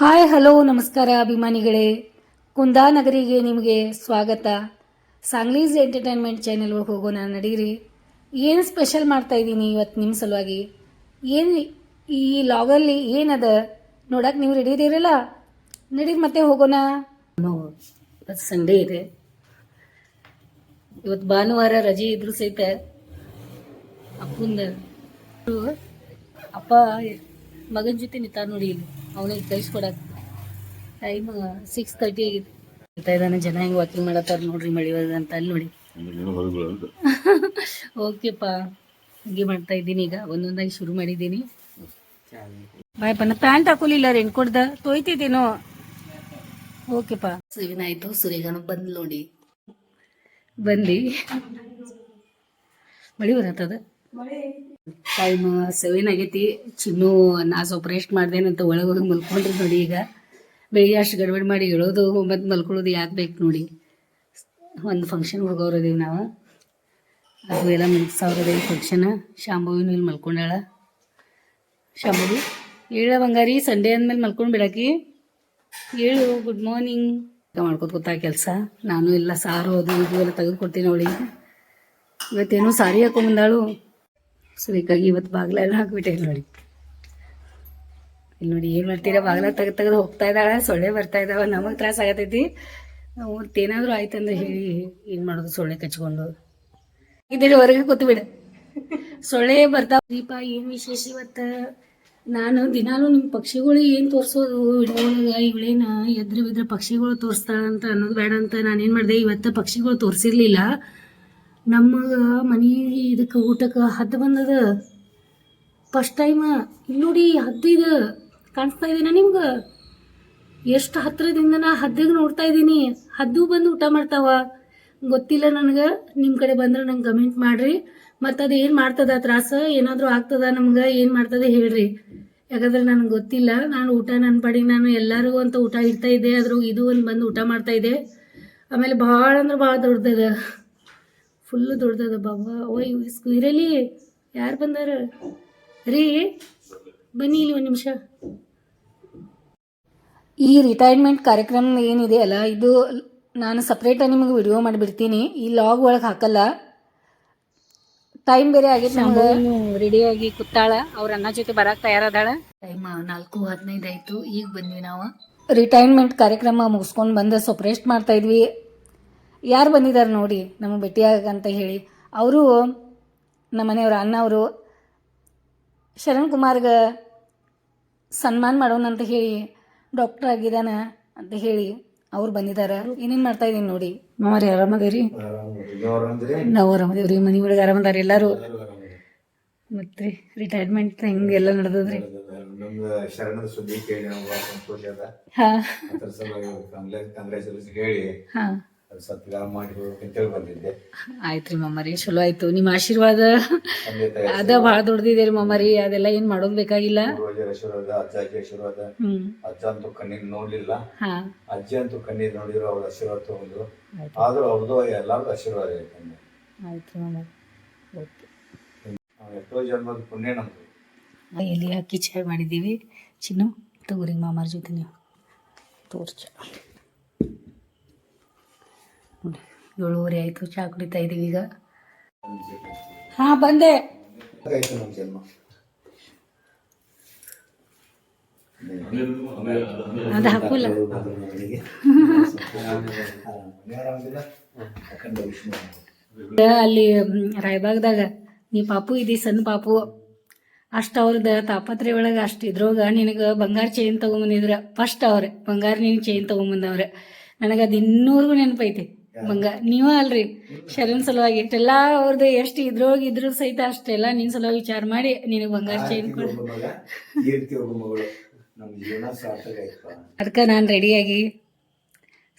Hi, hello, ನಮಸ್ಕಾರ ಅಭಿಮಾನಿಗಳೇ. ಕುಂದಾನಗರಿಗೆ ನಿಮಗೆ ಸ್ವಾಗತ. ಸಾಂಗ್ಲೀಸ್ ಎಂಟರ್ಟೈನ್ಮೆಂಟ್ ಚಾನೆಲ್ ಒಳಗೆ ಹೋಗೋಣ ನಡೀರಿ. ಏನು ಸ್ಪೆಷಲ್ ಮಾಡ್ತಾ ಇದ್ದೀನಿ ಇವತ್ತು ನಿಮ್ಮ ಸಲುವಾಗಿ? ಏನು ಈ ಲಾಗಲ್ಲಿ ಏನದ? ನೋಡಕ್ಕೆ ನೀವು ರೆಡಿ ಇದೀರಲ್ಲ? ನಡೀರಿ, ಮತ್ತೆ ಹೋಗೋಣ. ಇವತ್ತು ಸಂಡೇ ಇದೆ. ಇವತ್ತು ಭಾನುವಾರ ರಜೆ ಇದ್ರು ಸಹಿತ ಅಪ್ಪಂದ ಅಪ್ಪ ಮಗನ ಜೊತೆ ನಿಂತ ನೋಡಿ ಇಲ್ಲಿ. ಅವನಿಗೆ ಕಳಿಸ್ಕೊಡಕ್ ಟೈಮ್ ಸಿಕ್ಸ್ ತರ್ಟಿ ಆಗಿದೆ. ಹೇಳ್ತಾ ಇದ್ದಾನೆ ಜನ ಹೆಂಗೆ ವಾಕಿಂಗ್ ಮಾಡತ್ತಾರ ನೋಡ್ರಿ ಮಳಿ ಅಂತ ಅಲ್ಲಿ ನೋಡಿ. ಓಕೆಪ್ಪ ಹಂಗೆ ಮಾಡ್ತಾ ಇದ್ದೀನಿ ಈಗ ಒಂದೊಂದಾಗಿ ಶುರು ಮಾಡಿದ್ದೀನಿ. ಬಾಯಪ್ಪ ನಾ ಪ್ಯಾಂಟ್ ಹಾಕೋಲಿಲ್ಲ ಕೊಡ್ದ? ತೋಯ್ತಿದ್ದೀನೋ? ಓಕೆಪ್ಪ. ಸೇವಿನ ಆಯ್ತು ಸುರೇಗನ ಬಂದ್ ನೋಡಿ. ಬಂದಿ ಮಳಿ ಬರತ್ತದ? ಟೈಮ್ ಸೆವೆನ್ ಆಗೈತಿ. ಚಿನ್ನು ನಾ ಸ್ವಲ್ಪ ರೆಸ್ಟ್ ಮಾಡ್ದೇನಂತ ಒಳಗೆ ಹೋಗಿ ಮಲ್ಕೊಂಡ್ರಿ ನೋಡಿ ಈಗ. ಬೆಳಿಗ್ಗೆ ಅಷ್ಟು ಗಡ್ಬಡಿ ಮಾಡಿ ಹೇಳೋದು ಮತ್ತು ಮಲ್ಕೊಳ್ಳೋದು ಯಾಕೆ ಬೇಕು ನೋಡಿ. ಒಂದು ಫಂಕ್ಷನ್ ಹೋಗೋರದೀವಿ ನಾವು. ಅದು ಎಲ್ಲ ಮುಗಿಸೋರದೀವಿ ಫಂಕ್ಷನ್ ಶಾಂಭವಿನೂ ಇಲ್ಲಿ ಮಲ್ಕೊಂಡಾಳ. ಶಾಂಭವಿ ಹೇಳ ಬಂಗಾರಿ ಸಂಡೇ ಅಂದಮೇಲೆ ಮಲ್ಕೊಂಡು ಬಿಡಾಕಿ. ಹೇಳು ಗುಡ್ ಮಾರ್ನಿಂಗ್ ಮಾಡ್ಕೊತ ಗೊತ್ತಾ ಕೆಲಸ. ನಾನು ಎಲ್ಲ ಸಾರು, ಅದು ಇದು ಎಲ್ಲ ತೆಗೆದುಕೊಡ್ತೀನಿ ಅವಳಿಗೆ. ಇವತ್ತೇನೋ ಸಾರಿ ಹಾಕೊಂಬಂದಾಳು ಸೊ ಹೀಗಾಗಿ ಇವತ್ತು ಬಾಗ್ಲ ಎಲ್ಲ ಹಾಕ್ಬಿಟ್ಟೆ. ಇಲ್ಲಿ ನೋಡಿ. ಇಲ್ಲಿ ನೋಡಿ ಏನು ಮಾಡ್ತೀರಾ? ಬಾಗ್ಲ ತೆಗೆದು ತೆಗೆದು ಹೋಗ್ತಾ ಇದ್ದಾಳೆ. ಸೊಳ್ಳೆ ಬರ್ತಾ ಇದ್ದಾವೆ. ನಮಗೆ ತ್ರಾಸ ಆಗತೈತಿ. ಏನಾದರೂ ಆಯ್ತಂದ್ರೆ ಹೇಳಿ ಏನು ಮಾಡೋದು? ಸೊಳ್ಳೆ ಕಚ್ಕೊಂಡು. ಇದೇಳಿ ಹೊರಗೆ ಕೂತ್ಬಿಡ ಸೊಳ್ಳೆ ಬರ್ತಾವ ದೀಪ, ಏನು ವಿಶೇಷ ಇವತ್ತು? ನಾನು ದಿನಾಲೂ ನಿಮ್ಮ ಪಕ್ಷಿಗಳು ಏನು ತೋರಿಸೋದು? ಒಳಗೆ ಇವಳೇನ ಎದ್ರ ಬಿದ್ರೆ ಪಕ್ಷಿಗಳು ತೋರಿಸ್ತಾಳಂತ ಅನ್ನೋದು ಬೇಡ ಅಂತ ನಾನೇನು ಮಾಡಿದೆ? ಇವತ್ತು ಪಕ್ಷಿಗಳು ತೋರಿಸಿರ್ಲಿಲ್ಲ. ನಮಗೆ ಮನೆ ಇದಕ್ಕೆ ಊಟಕ್ಕೆ ಹದ್ದು ಬಂದದ. ಫಸ್ಟ್ ಟೈಮ್ ಇಲ್ಲಿ ನೋಡಿ ಹದ್ದು ಕಾಣಿಸ್ತಾ ಇದೇನಾ ನಿಮ್ಗೆ? ಎಷ್ಟು ಹತ್ತಿರದಿಂದ ನಾ ಹದ್ದಿಗೆ ನೋಡ್ತಾ ಇದ್ದೀನಿ. ಹದ್ದು ಬಂದು ಊಟ ಮಾಡ್ತಾವ. ಗೊತ್ತಿಲ್ಲ ನನಗೆ. ನಿಮ್ಮ ಕಡೆ ಬಂದ್ರೆ ನಂಗೆ ಕಮೆಂಟ್ ಮಾಡಿರಿ. ಮತ್ತು ಅದು ಏನು ಮಾಡ್ತದ ತ್ರಾಸ? ಏನಾದರೂ ಆಗ್ತದ ನಮ್ಗೆ? ಏನು ಮಾಡ್ತದೆ ಹೇಳ್ರಿ. ಯಾಕಂದ್ರೆ ನನಗೆ ಗೊತ್ತಿಲ್ಲ. ನಾನು ಊಟ ನನ್ನ ಪಡಿ ನಾನು ಎಲ್ಲರಿಗೂ ಅಂತ ಊಟ ಇಡ್ತಾ ಇದ್ದೆ. ಅದ್ರ ಇದು ಒಂದು ಬಂದು ಊಟ ಮಾಡ್ತಾ ಇದ್ದೆ. ಆಮೇಲೆ ಭಾಳ ಅಂದ್ರೆ ಭಾಳ ದೊಡ್ಡದ. ಫುಲ್ಲು ದೊಡ್ಡದ ಬಾಬಾ. ಓಯ್ ಇರಲಿ. ಯಾರು ಬಂದಾರ? ರೀ ಬನ್ನಿ ಇಲ್ಲಿ ಒಂದು ನಿಮಿಷ. ಈ ರಿಟೈರ್ಮೆಂಟ್ ಕಾರ್ಯಕ್ರಮ ಏನಿದೆ ಅಲ್ಲ ಇದು ನಾನು ಸಪ್ರೇಟಾಗಿ ನಿಮಗೆ ವಿಡಿಯೋ ಮಾಡಿಬಿಡ್ತೀನಿ. ಈ ಲಾಗ್ ಒಳಗೆ ಹಾಕಲ್ಲ. ಟೈಮ್ ಬೇರೆ ಆಗೈತೆ ನಮ್ಗೆ. ರೆಡಿಯಾಗಿ ಕೂತಾಳ. ಅವ್ರ ಅನ್ನ ಜೊತೆ ಬರಕ್ಕೆ ತಯಾರದಾಳ. ಟೈಮ್ ನಾಲ್ಕು ಹದಿನೈದು ಆಯ್ತು. ಈಗ ಬಂದ್ವಿ ನಾವು. ರಿಟೈರ್ಮೆಂಟ್ ಕಾರ್ಯಕ್ರಮ ಮುಗಿಸ್ಕೊಂಡು ಬಂದ ಸ್ವಲ್ಪ ರೆಸ್ಟ್ ಮಾಡ್ತಾ ಇದ್ವಿ. ಯಾರು ಬಂದಿದ್ದಾರೆ ನೋಡಿ ನಮಗೆ ಭೇಟಿಯಾಗಂತ ಹೇಳಿ ಅವರು ನಮ್ಮ ಮನೆಯವರು ಅಣ್ಣ ಅವರು ಶರಣ್ ಕುಮಾರ್ಗೆ ಸನ್ಮಾನ ಮಾಡೋಣ ಅಂತ ಹೇಳಿ ಡಾಕ್ಟರ್ ಆಗಿದ್ದಾನ ಅಂತ ಹೇಳಿ ಅವ್ರು ಬಂದಿದ್ದಾರೆ ಏನೇನು ಮಾಡ್ತಾ ಇದೀನಿ ನೋಡಿ? ಮಾಮಾರಿ ಆರಾಮದೇವ್ರಿ? ನಾವು ಆರಾಮದೇವ್ರಿ ಮನೆ ಒಳಗೆ ಆರಾಮದಾರ ಎಲ್ಲರೂ? ಮತ್ತೆ ರಿಟೈರ್ಮೆಂಟ್ ನಡೆದದ್ರಿ ಶರಣದ ಸುದ್ದಿ ಕೇಳಿ ಭಾಳ ಸಂತೋಷ ಅದ ಹಾ. ಹೇಳಿ ಅದು ಸತ್ಕಾರ ಮಾಡಿ ಅಂತೇಳಿ ಬಂದಿದ್ದೆ. ಆಯ್ತ್ರಿ ಮಾಮಾರಿ ಚಲೋ ಆಯ್ತು. ನಿಮ್ಮ ಆಶೀರ್ವಾದ ತಂದೆ ತಾಯಿ ಅದ ಭಾಳ ದೊಡ್ಡದಿದೆ ಮಾಮಾರಿ ಅದೆಲ್ಲ ಏನ್ ಮಾಡೋದ್ ಬೇಕಾಗಿಲ್ಲ. ಪೂರ್ವಜರ ಆಶೀರ್ವಾದ ಅಜ್ಜ ಅಜ್ಜಿ ಆಶೀರ್ವಾದ. ಹ್ಮ್. ಅಜ್ಜ ಅಂತೂ ಕಣ್ಣೀರ್ ನೋಡ್ಲಿಲ್ಲ. ಹಾ. ಅಜ್ಜಿ ಅಂತೂ ಕಣ್ಣೀರ್ ನೋಡಿದ್ರು ಅವ್ರ ಆಶೀರ್ವಾದ ತಗೊಂಡ್ರು. ಆದ್ರೂ ಅವ್ರದ್ದು ಎಲ್ಲಾರ್ದು ಆಶೀರ್ವಾದ ಐತೆ ಆಯ್ತು ಮಾಮಾರಿ ಓಕೆ. ನಾವು ಎಷ್ಟೋ ಜನ್ಮದ ಪುಣ್ಯ ನಮ್ದು. ಎಲ್ಲಿ ಹಾಕಿ ಚಾಯ್ ಮಾಡಿದ್ದೀವಿ. ಚಿನ್ನು ತಗೋರಿ ಮಾಮಾರ ಜೊತೆ ನೀವು. ತೋರ್ಚ ನೋಡಿ ಏಳುವರೆ ಆಯಿತು ಚಹಾ ಕುಡಿತಾ ಇದ್ದೀವಿ ಈಗ. ಹಾಂ, ಬಂದೆ. ಅದು ಹಾಕೋಲ್ಲ. ಅಲ್ಲಿ ರಾಯಬಾಗ್ದಾಗ, ನೀ ಪಾಪು ಇದಿ, ಸಣ್ಣ ಪಾಪು. ಅಷ್ಟು ಅವ್ರದ್ದು ತಾಪತ್ರೆ ಒಳಗೆ, ಅಷ್ಟು ಇದ್ರೋಗ ನಿನಗೆ ಬಂಗಾರ ಚೈನ್ ತೊಗೊಂಬಂದಿದ್ರ. ಫಸ್ಟ್ ಅವ್ರೆ, ಬಂಗಾರ ನೀನು ಚೈನ್ ತೊಗೊಂಬಂದವ್ರೆ. ನನಗೆ ಅದು ಇನ್ನೂರ್ಗು ನೆನಪೈತಿ. ಬಂಗಾರ ನೀವ ಅಲ್ರಿ. ಶರಣ್ ಸಲುವಾಗಿ ಇಷ್ಟೆಲ್ಲ ಅವ್ರದ್ದು ಎಷ್ಟು ಇದ್ರೊಳಗೆ ಇದ್ರು ಸಹಿತ ಅಷ್ಟೆಲ್ಲ ನಿನ್ನ ಸಲುವಾಗಿ ವಿಚಾರ ಮಾಡಿ ನಿನಗೆ ಬಂಗಾರ ಚೈನ್ ಕೊಡು. ಮಗ ಅದಕ್ಕೆ ನಾನು ರೆಡಿಯಾಗಿ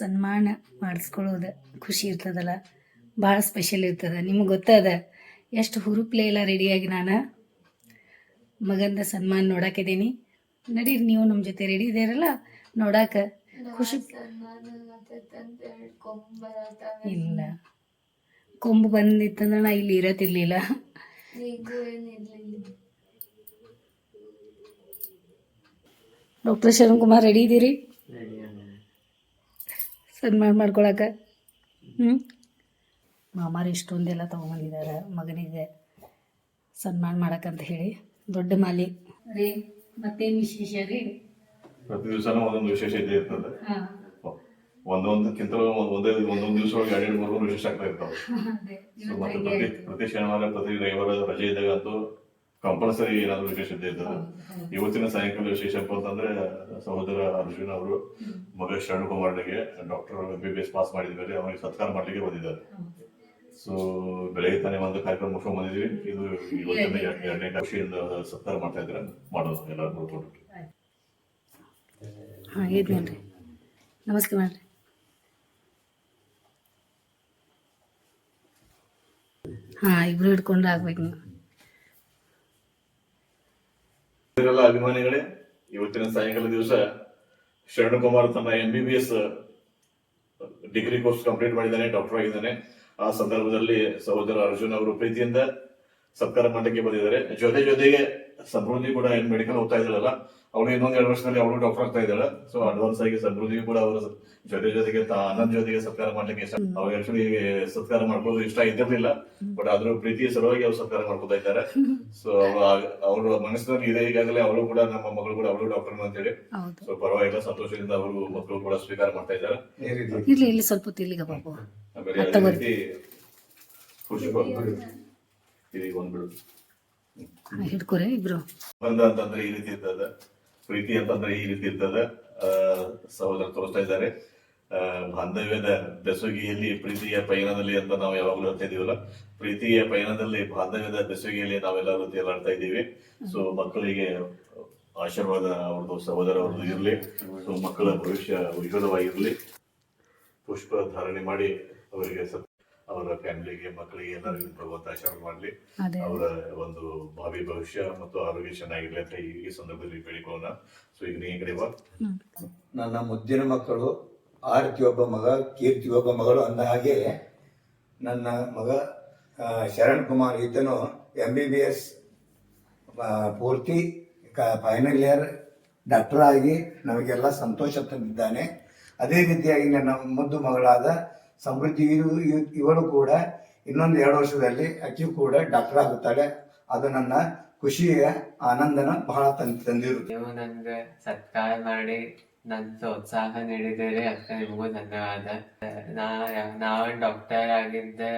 ಸನ್ಮಾನ ಮಾಡಿಸ್ಕೊಳ್ಳೋದು. ಖುಷಿ ಇರ್ತದಲ್ಲ ಭಾಳ ಸ್ಪೆಷಲ್ ಇರ್ತದ. ನಿಮಗೆ ಗೊತ್ತದ ಎಷ್ಟು ಹುರುಪ್ಲೆ ಎಲ್ಲ ರೆಡಿಯಾಗಿ ನಾನು ಮಗಂದ ಸನ್ಮಾನ ನೋಡಾಕಿದ್ದೀನಿ ನಡೀರಿ ನೀವು ನಮ್ಮ ಜೊತೆ ರೆಡಿ ಇದ್ದೀರಲ್ಲ ನೋಡಾಕ. ಖುಷಿ ಇಲ್ಲ. ಕೊಂಬು ಬಂದಿತ್ತಂದ್ರೆ ನಾ ಇಲ್ಲಿ ಇರತಿರ್ಲಿಲ್ಲ. ಡಾಕ್ಟರ್ ಶರಣ್ ಕುಮಾರ್ ರೆಡಿ ಇದ್ದೀರಿ ಸನ್ಮಾನ ಮಾಡ್ಕೊಳಕ. ಹ್ಞೂ ಮಾಮಾರು ಇಷ್ಟೊಂದೆಲ್ಲ ತೊಗೊಂಬಂದಿದ್ದಾರೆ ಮಗನಿಗೆ. ಸನ್ಮಾನ ಮಾಡಕ್ಕಂತ ಹೇಳಿ. ದೊಡ್ಡ ಮಾಲಿ. ರೀ ಮತ್ತೇನು ವಿಶೇಷ ರೀ? ಪ್ರತಿ ದಿವಸನೂ ಒಂದೊಂದು ವಿಶೇಷ ಇದೆ ಇರ್ತದೆ ಒಂದೊಂದಕ್ಕಿಂತ ಒಂದೇ ಒಂದೊಂದು ದಿವಸ ಒಳಗೆ ಎರಡು ಮೂರು ಮೂರು ವಿಶೇಷ ಆಗ್ತಾ ಇರ್ತಾವೆ. ಸೊ ಮತ್ತೆ ಪ್ರತಿ ಪ್ರತಿ ಶನಿವಾರ ಪ್ರತಿ ರವಿವಾರ ರಜೆ ಇದ್ದಾಗ ಅಂತೂ ಕಂಪಲ್ಸರಿ ಏನಾದ್ರು ವಿಶೇಷ ಇದ್ದೇ ಇರ್ತದೆ ಇವತ್ತಿನ ಸಾಯಂಕಾಲ ವಿಶೇಷ ಅಂತಂದ್ರೆ ಸಹೋದರ ಅರ್ಜುನ್ ಅವರು ಮಗ Sharan ಕುಮಾರ್ಗೆ doctor M B B S pass ಮಾಡಿದ ಮೇಲೆ ಅವನಿಗೆ ಸತ್ಕಾರ ಮಾಡ್ಲಿಕ್ಕೆ ಬಂದಿದ್ದಾರೆ. ಸೊ ಬೆಳಗ್ಗೆ ತಾನೇ ಒಂದು ಕಾರ್ಯಕ್ರಮ ಮುಗಿಸ್ಕೊಂಡ್ ಬಂದಿದ್ವಿ ಇದು ಇವತ್ತಿನ ಎರಡ್- ಎರಡನೇ ಖುಷಿಯಿಂದ ಸತ್ಕಾರ ಮಾಡ್ತಾ ಇದ್ರೆ ಮಾಡೋದು ಎಲ್ಲರೂ ನೋಡ್ಕೊಂಡು ನಮಸ್ತೆ ಮಾಡ್ರಿ. ಇಬ್ರು ಹಿಡ್ಕೊಂಡ್ರೆ ಆಗ್ಬೇಕು ನೀವು. ಅಭಿಮಾನಿಗಳೇ, ಇವತ್ತಿನ ಸಾಯಂಕಾಲ ದಿವಸ ಶರಣ್ ಕುಮಾರ್ ತನ್ನ M B B S degree course complete ಮಾಡಿದ್ದಾನೆ ಡಾಕ್ಟರ್ ಆಗಿದ್ದಾನೆ. ಆ ಸಂದರ್ಭದಲ್ಲಿ ಸಹೋದರ ಅರ್ಜುನ್ ಅವರು ಪ್ರೀತಿಯಿಂದ ಸತ್ಕಾರ ಮಂಡಕ್ಕೆ ಬಂದಿದ್ದಾರೆ. ಜೊತೆ ಜೊತೆಗೆ ಸಮೃದ್ಧಿ ಕೂಡ ಏನ್ ಮೆಡಿಕಲ್ ಹೋಗ್ತಾ ಇದ್ದಾಳಲ್ಲ ಅವಳು ಇನ್ನೊಂದ್ ಎರಡು ವರ್ಷದಲ್ಲಿ ಅವಳು ಡಾಕ್ಟರ್ ಆಗ್ತಾ ಇದ್ದಾಳೆ. ಸೊ ಅಡ್ವಾನ್ಸ್ ಆಗಿ ಸಮೃದ್ಧಿ ಕೂಡ ಅವರ ಜೊತೆ ಜೊತೆಗೆ ಆನಂದ್ ಜೊತೆಗೆ ಸತ್ಕಾರ ಮಾಡ್ಲಿಕ್ಕೆ ಇಷ್ಟ. ಅವ್ರಿಗೆ ಆಕ್ಚುಲಿ ಸತ್ಕಾರ ಮಾಡ್ಕೊಳ್ಳೋದು ಇಷ್ಟ ಇದ್ದಿರ್ಲಿಲ್ಲ. ಬಟ್ ಅದ್ರ ಪ್ರೀತಿಯ ಸಲುವಾಗಿ ಅವ್ರು ಸತ್ಕಾರ ಮಾಡ್ಕೊತಾ ಇದ್ದಾರೆ. ಸೊ ಅವ್ರ ಮನಸ್ಸಿನಲ್ಲಿ ಇದೆ. ಈಗಾಗಲೇ ಅವಳು ಕೂಡ ನಮ್ಮ ಮಗಳು ಕೂಡ ಅವಳು ಡಾಕ್ಟರ್ ಅಂತ ಹೇಳಿ ಹೌದು. ಸೊ ಪರವಾಗಿಲ್ಲ ಸಂತೋಷದಿಂದ ಅವರು ಮಕ್ಕಳು ಕೂಡ ಸ್ವೀಕಾರ ಮಾಡ್ತಾ ಇದ್ದಾರೆ. ಇಲ್ಲಿ ಇಲ್ಲಿ ಸ್ವಲ್ಪ ಬಾಬು ಖುಷಿ ಇದೀಗ ಒಂದ್ಬಿಡು ಹಾಂ ಹಿಡ್ಕೊರೆ ಇಬ್ರು. ಬಂದ ಈ ರೀತಿ ಇರ್ತದ. ಪ್ರೀತಿ ಅಂತಂದ್ರೆ ಈ ರೀತಿ ಇರ್ತದ. ಸಹೋದರ ತೋರಿಸ್ತಾ ಇದ್ದಾರೆ. ಬಾಂಧವ್ಯದ ಬೆಸುಗೆಯಲ್ಲಿ, ಪ್ರೀತಿಯ ಪಯಣದಲ್ಲಿ ಅಂತ ನಾವು ಯಾವಾಗಲೂ ಹೇಳ್ತಾ ಇದೀವಲ್ಲ. ಪ್ರೀತಿಯ ಪಯಣದಲ್ಲಿ, ಬಾಂಧವ್ಯದ ಬೆಸುಗೆಯಲ್ಲಿ ನಾವೆಲ್ಲರೂ ತೇಲಾಡ್ತಾ ಇದ್ದೀವಿ. ಸೊ ಮಕ್ಕಳಿಗೆ ಆಶೀರ್ವಾದ ಅವ್ರದ್ದು, ಸಹೋದರ ಅವ್ರದ್ದು ಇರಲಿ. ಸೊ ಮಕ್ಕಳ ಭವಿಷ್ಯ ಉಜ್ವಲವಾಗಿರಲಿ. ಪುಷ್ಪ ಧಾರಣೆ ಮಾಡಿ ಅವರಿಗೆ ಅವರ ಫ್ಯಾಮಿಲಿಗೆ ಮಕ್ಕಳಿಗೆ ಎಲ್ಲರಿಗೂ ಭಗವಂತ ಆಶೀರ್ವಾದ ಮಾಡಲಿ. ಅವರ ಒಂದು ಭಾವಿ ಭವಿಷ್ಯ ಮತ್ತು ಆರೋಗ್ಯ ಚೆನ್ನಾಗಿರ್ಲಿ ಅಂತ ಈ ಸಂದರ್ಭದಲ್ಲಿ ಬೇಡಿಕೊಳ್ಳೋಣ ಸೊ ಈಗ ನೀ ಕಡೆ ನನ್ನ ಮುದ್ದಿನ ಮಕ್ಕಳು ಆರತಿ ಒಬ್ಬ ಮಗ ಕೀರ್ತಿ ಒಬ್ಬ ಮಗಳು ಅಂದ ಹಾಗೆ ನನ್ನ ಮಗ ಆ, ಶರಣ್ ಕುಮಾರ್ ಈತನು ಎಂ ಬಿ ಬಿ ಎಸ್ ಪೂರ್ತಿ ಫೈನಲ್ ಇಯರ್ ಡಾಕ್ಟರ್ ಆಗಿ ನಮಗೆಲ್ಲ ಸಂತೋಷ ತಂದಿದ್ದಾನೆ. ಅದೇ ರೀತಿಯಾಗಿ ನನ್ನ ಮುದ್ದು ಮಗಳಾದ ಸಮೃದ್ಧಿ ಇವರು ಇವಳು ಕೂಡ ಇನ್ನೊಂದು ಎರಡು ವರ್ಷದಲ್ಲಿ ಅಕ್ಕಿ ಕೂಡ ಡಾಕ್ಟರ್ ಆಗುತ್ತಾಳೆ. ಅದು ನನ್ನ ಖುಷಿಯ ಆನಂದನ ಬಹಳ ತಂದಿರು ನೀವು ನನ್ಗೆ ಸತ್ಕಾರ ಮಾಡಿ ನನ್ ಪ್ರೋತ್ಸಾಹ ನೀಡಿದ್ದೀರಿ ಅಕ್ಕ ನಿಮಗೂ ಧನ್ಯವಾದ. ನಾ ನಾವು ಡಾಕ್ಟರ್ ಆಗಿದ್ದೆ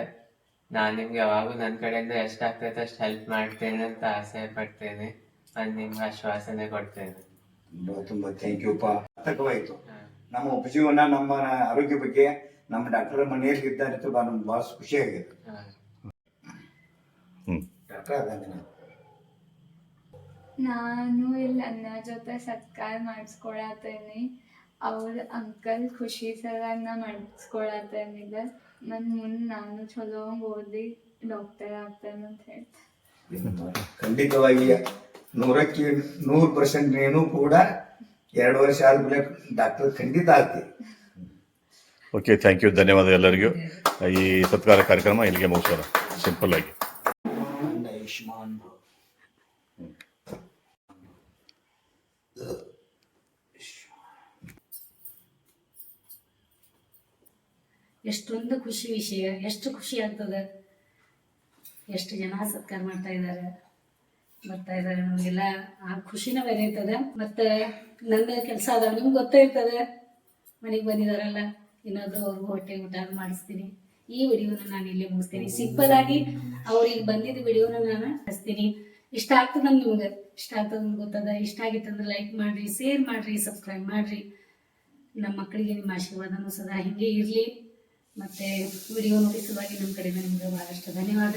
ನಾ ನಿಮ್ಗೆ ಯಾವಾಗೂ ನನ್ನ ಕಡೆಯಿಂದ ಎಷ್ಟಾಗ್ತೈತೆ ಅಷ್ಟು ಹೆಲ್ಪ್ ಮಾಡ್ತೇನೆ ಅಂತ ಆಸೆ ಪಡ್ತೇನೆ. ನಾನು ನಿಮ್ಗೆ ಆಶ್ವಾಸನೆ ಕೊಡ್ತೇನೆ. ತುಂಬಾ ತುಂಬಾ ಥ್ಯಾಂಕ್ ಯು ಸಾರ್ಥಕವಾಯಿತು ನಮ್ಮ ಉಪಜೀವನ ನಮ್ಮ ಆರೋಗ್ಯ ಬಗ್ಗೆ ನಮ್ಮ ಡಾಕ್ಟರ್ ಮನೆಯಲ್ಲಿ ಇದ್ದಾರೆ ತುಂಬ ನಮ್ಗೆ ಭಾಳ ಖುಷಿ ಆಗಿದೆ. ಡಾಕ್ಟರ್ ಆದಂಗೆ ನಾನು ನಾನು ಇಲ್ಲಿ ಅನ್ನ ಜೊತೆ ಸತ್ಕಾರ ಮಾಡಿಸ್ಕೊಳತೇನಿ ಅವ್ರ ಅಂಕಲ್ ಖುಷಿ ಸಲುವಾಗಿ ನಾ ಮಾಡಿಸ್ಕೊಳತ್ತೇನಿದೆ ನನ್ ಮುಂದೆ ನಾನು ಚಲೋ ಓದಿ ಡಾಕ್ಟರ್ ಆಗ್ತೇನೆ ಅಂತ ಹೇಳ್ತೇನೆ ಖಂಡಿತವಾಗಿ ನೂರಕ್ಕೆ ನೂರು ಪರ್ಸೆಂಟ್ ನೀನು ಕೂಡ ಎರಡು ವರ್ಷ ಆದ್ಮೇಲೆ ಡಾಕ್ಟರ್ ಖಂಡಿತ ಆಗ್ತಿ. ಓಕೆ ಥ್ಯಾಂಕ್ ಯು ಧನ್ಯವಾದ ಎಲ್ಲರಿಗೂ. ಈ ಸತ್ಕಾರ ಕಾರ್ಯಕ್ರಮ ಇಲ್ಲಿಗೆ ಮುಗಿಸೋಣ. ಸಿಂಪಲ್ ಆಗಿ. ಎಷ್ಟೊಂದು ಖುಷಿ ವಿಷಯ. ಎಷ್ಟು ಖುಷಿ ಆಗ್ತದ. ಎಷ್ಟು ಜನ ಸತ್ಕಾರ ಮಾಡ್ತಾ ಇದ್ದಾರೆ. ಬರ್ತಾ ಇದ್ದಾರೆ ನಮಗೆಲ್ಲ. ಆ ಖುಷಿನ ಬೇರೆ ಇರ್ತದೆ ಮತ್ತೆ ನನ್ನ ಕೆಲಸ ಅದಾವ ನಿಮ್ಗೆ ಗೊತ್ತೇ ಇರ್ತದೆ. ಮನೆಗೆ ಬಂದಿದ್ದಾರಲ್ಲ. ಏನಾದರೂ ಅವ್ರಿಗೂ ಹೊಟ್ಟೆ ಊಟ ಮಾಡಿಸ್ತೀನಿ. ಈ ವಿಡಿಯೋನ ನಾನು ಇಲ್ಲೇ ಮುಗಿಸ್ತೀನಿ. ಸಿಂಪಲ್ ಆಗಿ ಅವ್ರಿಗೆ ಬಂದಿದ್ದ ವಿಡಿಯೋನ ನಾನು ಹಚ್ತೀನಿ ಇಷ್ಟ ಆಗ್ತದ ನಿಮ್ಗೆ? ಇಷ್ಟ ಆಗ್ತದ ನಿಮ್ಗೆ ಗೊತ್ತದ? ಇಷ್ಟ ಆಗಿತ್ತಂದ್ರೆ ಲೈಕ್ ಮಾಡಿರಿ ಶೇರ್ ಮಾಡಿರಿ ಸಬ್ಸ್ಕ್ರೈಬ್ ಮಾಡಿರಿ. ನಮ್ಮ ಮಕ್ಕಳಿಗೆ ನಿಮ್ಮ ಆಶೀರ್ವಾದನೂ ಸದಾ ಹೀಗೆ ಇರಲಿ. ಮತ್ತು ವಿಡಿಯೋ ನೋಡಿ ಸಲುವಾಗಿ ನಮ್ಮ ಕಡೆಯಿಂದ ನಿಮ್ಗೆ ಬಹಳಷ್ಟು ಧನ್ಯವಾದ.